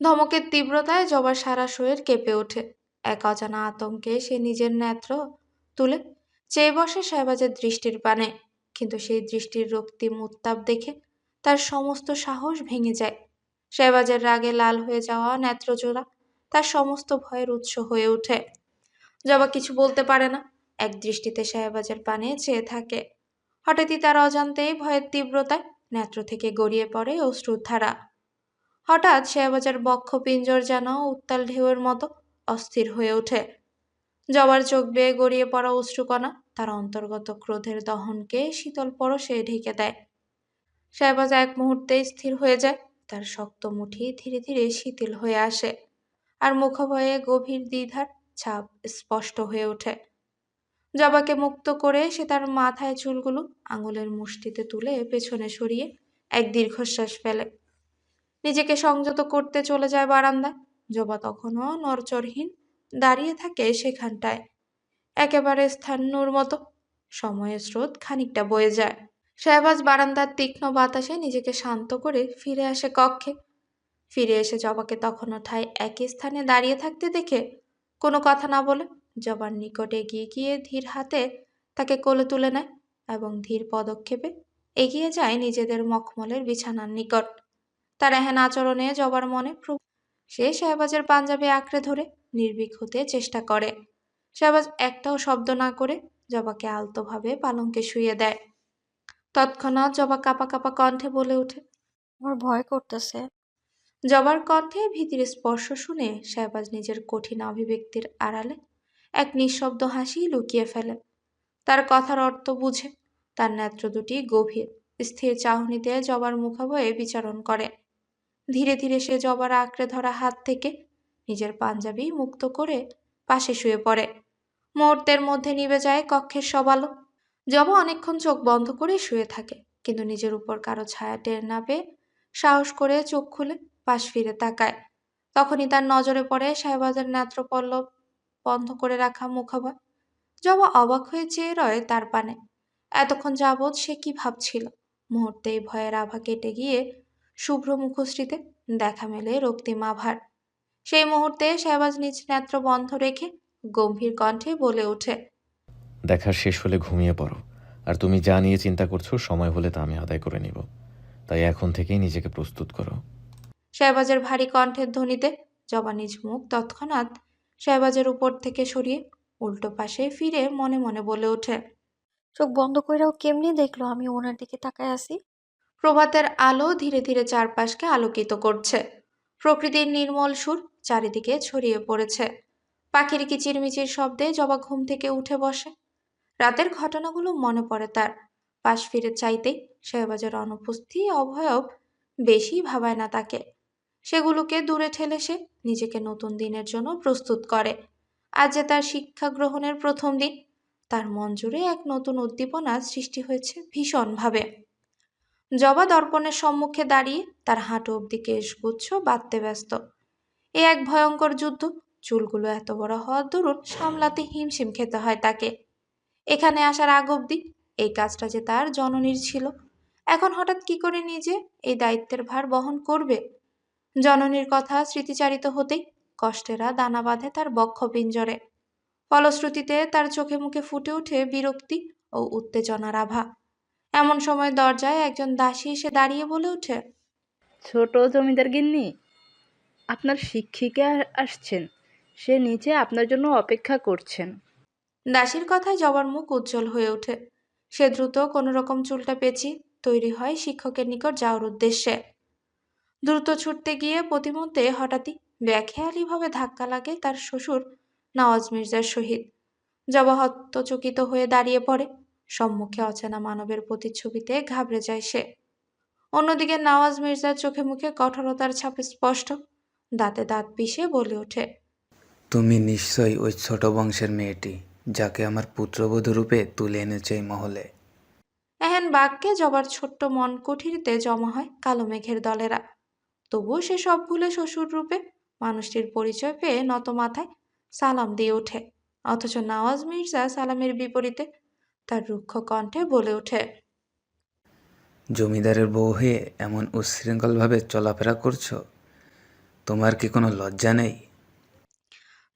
ধমকের তীব্রতায় জবার সারা শরীর কেঁপে ওঠে। এক অজানা আতঙ্কে সে নিজের নেত্র তুলে চেয়ে বসে শাহবাজের দৃষ্টির পানে। কিন্তু সেই দৃষ্টির রক্তিম উত্তাপ দেখে তার সমস্ত সাহস ভেঙে যায়। শাহবাজের রাগে লাল হয়ে যাওয়া নেত্রজোড়া তার সমস্ত ভয়ের উৎস হয়ে ওঠে। জবা কিছু বলতে পারে না। এক দৃষ্টিতে শাহবাজের পানে চেয়ে থাকে। হঠাৎই তার অজান্তেই ভয়ের তীব্রতায় নেত্র থেকে গড়িয়ে পড়ে অশ্রুর ধারা হঠাৎ শেয়াবাজার বক্ষ পিঞ্জর যেন উত্তাল ঢেউয়ের মতো অস্থির হয়ে ওঠে। জবার চোখ বেয়ে গড়িয়ে পড়া অশ্রুকণা তার অন্তর্গত ক্রোধের দহনকে শীতল পরশে ঢেকে দেয়। শেহবাজ এক মুহূর্তে স্থির হয়ে যায়, তার শক্ত মুঠি ধীরে ধীরে শিথিল হয়ে আসে আর মুখভয়ে গভীর দ্বিধার ছাপ স্পষ্ট হয়ে ওঠে। জবাকে মুক্ত করে সে তার মাথায় চুলগুলো আঙুলের মুষ্টিতে তুলে পেছনে সরিয়ে এক দীর্ঘশ্বাস ফেলে। নিজেকে সংযত করতে চলে যায় বারান্দায়। জবা তখনও নরচরহীন দাঁড়িয়ে থাকে সেখানটায়। একেবারে স্থান্যর মতো। সময়ের স্রোত খানিকটা বয়ে যায়। শাহবাজ বারান্দার তীক্ষ্ণ বাতাসে নিজেকে শান্ত করে ফিরে আসে কক্ষে। ফিরে এসে জবাকে তখনও ঠাই একই স্থানে দাঁড়িয়ে থাকতে দেখে কোনো কথা না বলে জবার নিকটে এগিয়ে গিয়ে ধীর হাতে তাকে কোলে তুলে নেয় এবং ধীর পদক্ষেপে এগিয়ে যায় নিজেদের মখমলের বিছানার নিকট। তার এহেন আচরণে জবার মনে প্রব- সে শাহবাজের পাঞ্জাবি আঁকড়ে ধরে নির্ভীক হতে চেষ্টা করে। শাহবাজ একটাও শব্দ না করে জবাকে আলতোভাবে পালঙ্কে শুয়ে দেয়। তৎক্ষণাৎ জবা কাপা কাপা কণ্ঠে বলে ওঠে আমার ভয় করতেছে। জবার কণ্ঠে ভীতির স্পর্শ শুনে শাহবাজ নিজের কঠিন অভিব্যক্তির আড়ালে এক নিঃশব্দ হাসি লুকিয়ে ফেলে। তার কথার অর্থ বুঝে তার নেত্র দুটি গভীর স্থির চাহনিতে জবার মুখাবয়ে বিচারণ করে। ধীরে ধীরে সে জবার আঁকড়ে ধরা হাত থেকে নিজের পাঞ্জাবি মুক্ত করে পাশে শুয়ে পড়ে। মুহূর্তের মধ্যে নিভে যায় কক্ষের সব আলো। জবা অনেকক্ষণ চোখ বন্ধ করে শুয়ে থাকে, কিন্তু নিজের উপর কারও ছায়া টের না পেয়ে সাহস করে চোখ খুলে পাশ ফিরে তাকায়। তখনই তার নজরে পড়ে সাহেবাজের নেত্রপল্লব বন্ধ করে রাখা মুখাবয় জবা অবাক হয়ে চেয়ে রয় তার পানে। এতক্ষণ যাবৎ সে কি ভাবছিল? মুহূর্তেই ভয়ের আভা কেটে গিয়ে শুভ্র মুখশ্রীতে দেখা মেলে রক্তিম আভার। সেই মুহূর্তে শাহবাজ নিজ নেত্র বন্ধ রেখে গম্ভীর কণ্ঠে বলে ওঠে দেখা শেষ হলে ঘুমিয়ে পড়ো। আর তুমি যা নিয়ে চিন্তা করছ সময় হলে তা আমি আদায় করে নিব। তাই এখন থেকেই নিজেকে প্রস্তুত করো। শাহবাজের ভারী কণ্ঠের ধ্বনিতে জবা নিজ মুখ তৎক্ষণাৎ শাহবাজের উপর থেকে সরিয়ে উল্টো পাশে ফিরে মনে মনে বলে ওঠে চোখ বন্ধ কইরাও কেমনি দেখল? আমি ওনার দিকে তাকায় আছি। প্রভাতের আলো ধীরে ধীরে চারপাশকে আলোকিত করছে। প্রকৃতির নির্মল সুর চারিদিকে ছড়িয়ে পড়েছে। পাখির কিচিরমিচির শব্দে জবা ঘুম থেকে উঠে বসে। রাতের ঘটনাগুলো মনে পড়ে তার। পাশ ফিরে চাইতেই শেহবাজের অনুপস্থিতি অভয়ব বেশি ভাবায় না তাকে। সেগুলোকে দূরে ঠেলে সে নিজেকে নতুন দিনের জন্য প্রস্তুত করে। আজ যে তার শিক্ষা গ্রহণের প্রথম দিন, তার মন জুড়ে এক নতুন উদ্দীপনা সৃষ্টি হয়েছে ভীষণভাবে। জবা দর্পণের সম্মুখে দাঁড়িয়ে তার হাঁটু অব্দি কেশগুচ্ছ বাঁধতে ব্যস্ত। এ এক ভয়ঙ্কর যুদ্ধ। চুলগুলো এত বড় হওয়ার দরুন সামলাতে হিমশিম খেতে হয় তাকে। এখানে আসার আগ অব্দি এই কাজটা যে তার জননীর ছিল। এখন হঠাৎ কি করে নিজে এই দায়িত্বের ভার বহন করবে? জননীর কথা স্মৃতিচারিত হতেই কষ্টেরা দানা বাঁধে তার বক্ষ পিঞ্জরে। ফলশ্রুতিতে তার চোখে মুখে ফুটে ওঠে বিরক্তি ও উত্তেজনার আভা। এমন সময় দরজায় একজন দাসী এসে দাঁড়িয়ে বলে ওঠে ছোট জমিদার গিন্নি আপনার শিক্ষিকা আসছেন। সে নিচে আপনার জন্য অপেক্ষা করছেন। দাসীর কথায় জবার মুখ উজ্জ্বল হয়ে ওঠে। সে দ্রুত কোনো রকম চুলটা পেঁচিয়ে তৈরি হয় শিক্ষকের নিকট যাওয়ার উদ্দেশ্যে। দ্রুত ছুটতে গিয়ে প্রতিমধ্যে হঠাৎই ব্যাখেয়ালিভাবে ধাক্কা লাগে তার শ্বশুর নওয়াজ মির্জার সহিত। জবা হত্যচকিত হয়ে দাঁড়িয়ে পড়ে। সম্মুখে অচেনা মানবের প্রতিচ্ছবিতে ঘাবড়ে যায় সে। অন্যদিকে নওয়াজ মির্জার চোখে মুখে কঠোরতার ছাপ স্পষ্ট। দাঁতে দাঁত পিষে বলে ওঠে তুমি নিশ্চয়ই ওই ছোট বংশের মেয়েটি যাকে আমার পুত্রবধূ রূপে তুলে এনেছে এই মহলে। এহেন বাক্যে জবার ছোট্ট মন কুঠিরিতে জমা হয় কালো মেঘের দলেরা। তবুও সে সব ভুলে শ্বশুর রূপে মানুষটির পরিচয় পেয়ে নত মাথায় সালাম দিয়ে ওঠে। অথচ নওয়াজ মির্জা সালামের বিপরীতে তার রুক্ষ কণ্ঠে বলে ওঠে। জমিদারের বউ হয়ে এমন উচ্ছৃঙ্খলভাবে চলাফেরা করছ? তোমার কি কোনো লজ্জা নেই?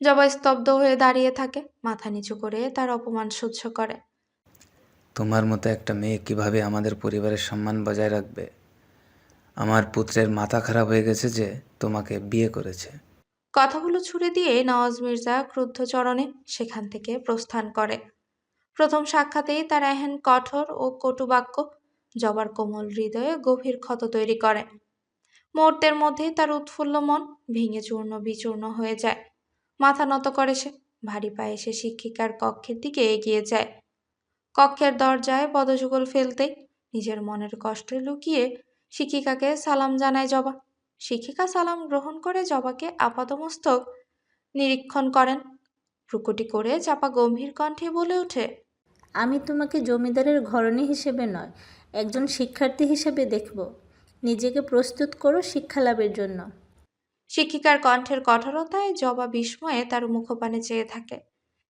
জবা স্তব্ধ হয়ে দাঁড়িয়ে থাকে মাথা নিচু করে তার অপমান সহ্য করে। তোমার মতো একটা মেয়ে কীভাবে আমাদের পরিবারের সম্মান বজায় রাখবে? আমার পুত্রের মাথা খারাপ হয়ে গেছে যে তোমাকে বিয়ে করেছে। কথাগুলো ছুড়ে দিয়ে নওয়াজ মির্জা ক্রুদ্ধ চরণে সেখান থেকে প্রস্থান করে। প্রথম সাক্ষাতেই তার এহেন কঠোর ও কটুবাক্য, জবার কোমল হৃদয়ে গভীর ক্ষত তৈরি করে। মুহূর্তের মধ্যেই তার উৎফুল্ল মন ভেঙে চূর্ণ বিচূর্ণ হয়ে যায়। মাথা নত করে সে, ভারী পায়ে সে শিক্ষিকার কক্ষের দিকে এগিয়ে যায়। কক্ষের দরজায় পদযুগল ফেলতেই নিজের মনের কষ্ট লুকিয়ে শিক্ষিকাকে সালাম জানায় জবা। শিক্ষিকা সালাম গ্রহণ করে জবাকে আপাদমস্তক নিরীক্ষণ করেন। প্রকুটি করে চাপা গম্ভীর কণ্ঠে বলে ওঠে আমি তোমাকে জমিদারের ঘরণী হিসেবে নয় একজন শিক্ষার্থী হিসেবে দেখব। নিজেকে প্রস্তুত করো শিক্ষা লাভের জন্য। শিক্ষিকার কণ্ঠের কঠোরতায় জবা বিস্ময়ে তার মুখপানে চেয়ে থাকে।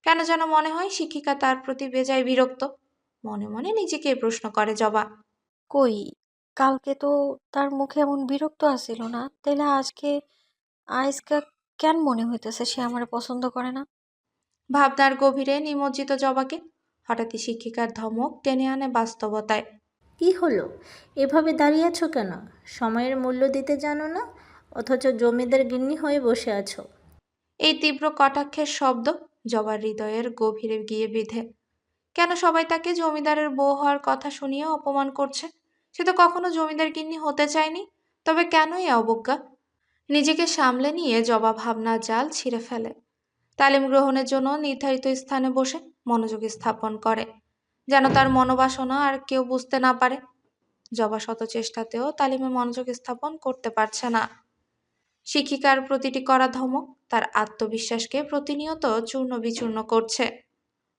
কেন যেন মনে হয় শিক্ষিকা তার প্রতি বেজায় বিরক্ত। মনে মনে নিজেকে প্রশ্ন করে জবা কই কালকে তো তার মুখে এমন বিরক্ত আসিল না? তাইলে আজকে আজকে কেন মনে হইতেছে সে আমার পছন্দ করে না? ভাবনার গভীরে নিমজ্জিত জবাকে হঠাৎই শিক্ষিকার ধমক টেনে আনে বাস্তবতায়। কি হলো? এভাবে দাঁড়িয়ে আছো কেন? সময়ের মূল্য দিতে জানো না? অথচ জমিদার গিন্নি হয়ে বসে আছো। এই তীব্র কটাক্ষের শব্দ জবার হৃদয়ের গভীরে গিয়ে বিধে। কেন সবাই তাকে জমিদারের বউ হওয়ার কথা শুনিয়ে অপমান করছে? সে তো কখনো জমিদার গিন্নি হতে চায়নি। তবে কেন এই অবজ্ঞা? নিজেকে সামলে নিয়ে জবা ভাবনা জাল ছিঁড়ে ফেলে। তালিম গ্রহণের জন্য নির্ধারিত স্থানে বসে মনোযোগ স্থাপন করে, যেন তার মনোবাসনা আর কেউ বুঝতে না পারে। জবা শত চেষ্টাতেও তালিমে মনোযোগ স্থাপন করতে পারছে না। শিক্ষিকার প্রতিটি করা ধমক তার আত্মবিশ্বাসকে প্রতিনিয়ত চূর্ণ বিচূর্ণ করছে।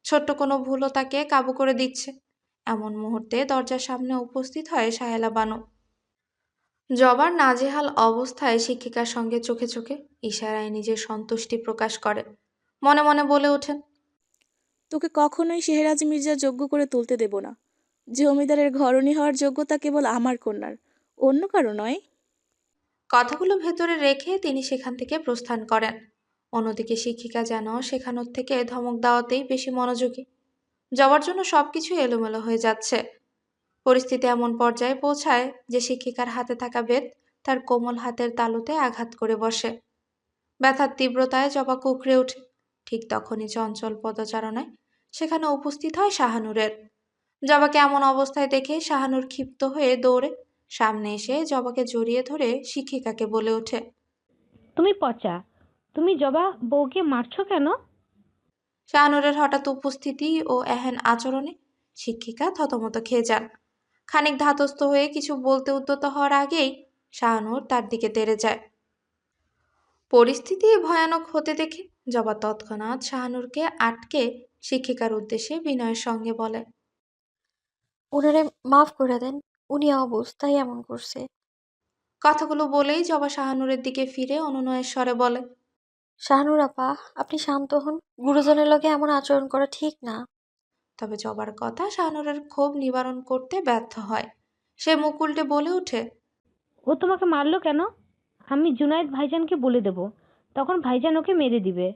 ছোট্ট কোনো ভুলও তাকে কাবু করে দিচ্ছে। এমন মুহূর্তে দরজার সামনে উপস্থিত হয় সাহেলা বানু। জবার নাজেহাল অবস্থায় শিক্ষিকার সঙ্গে চোখে চোখে ইশারায় নিজের সন্তুষ্টি প্রকাশ করে। মনে মনে বলে ওঠেন তোকে কখনোই শেহরাজ মির্জা যোগ্য করে তুলতে দেব না। জমিদারের ঘরণী হওয়ার যোগ্যতা কেবল আমার কন্যার অন্য কারও নয়। কথাগুলো ভেতরে রেখে তিনি সেখান থেকে প্রস্থান করেন। অন্যদিকে শিক্ষিকা যেন শেখানোর থেকে ধমক দেওয়াতেই বেশি মনোযোগী। যাওয়ার জন্য সবকিছু এলোমেলো হয়ে যাচ্ছে। পরিস্থিতি এমন পর্যায়ে পৌঁছায় যে শিক্ষিকার হাতে থাকা বেদ তার কোমল হাতের তালুতে আঘাত করে বসে। ব্যথার তীব্রতায় জবা কুকড়ে ওঠে। ঠিক তখনই চঞ্চল পদচারণায় সেখানে উপস্থিত হয় শাহানুরের। জবাকে এমন অবস্থায় দেখে শাহানুর ক্ষিপ্ত হয়ে দৌড়ে সামনে এসে জবাকে জড়িয়ে ধরে শিক্ষিকাকে বলে ওঠে তুমি পচা তুমি জবা বউকে মারছো কেন? শাহানুরের হঠাৎ উপস্থিতি ও এহেন আচরণে শিক্ষিকা থতমত খেয়ে যান। খানিক ধাতস্থ হয়ে কিছু বলতে উদ্যত হওয়ার আগেই শাহানুর তার দিকে তেড়ে যায়। পরিস্থিতি ভয়ানক হতে দেখে জবা তৎক্ষণাৎ শাহানুরকে আটকে শিক্ষিকার উদ্দেশ্যে বিনয়ের সঙ্গে বলে ওনারে মাফ করে দেন উনি অবস্থায় এমন করছে। কথাগুলো বলেই জবা শাহানুরের দিকে ফিরে অনুনয়ের স্বরে বলে শাহানুর আপা আপনি শান্ত হন। গুরুজনের লগে এমন আচরণ করা ঠিক না। তবে জবার কথা শাহানুরের ক্ষোভ নিবারণ করতে ব্যর্থ হয়। সে মুকুলটে বলে ওঠে ও তোমাকে মারলো কেন? আমি জুনায়েদ ভাইজানকে বলে দেব। তখন ভাইজান ওকে মেরে দিবে।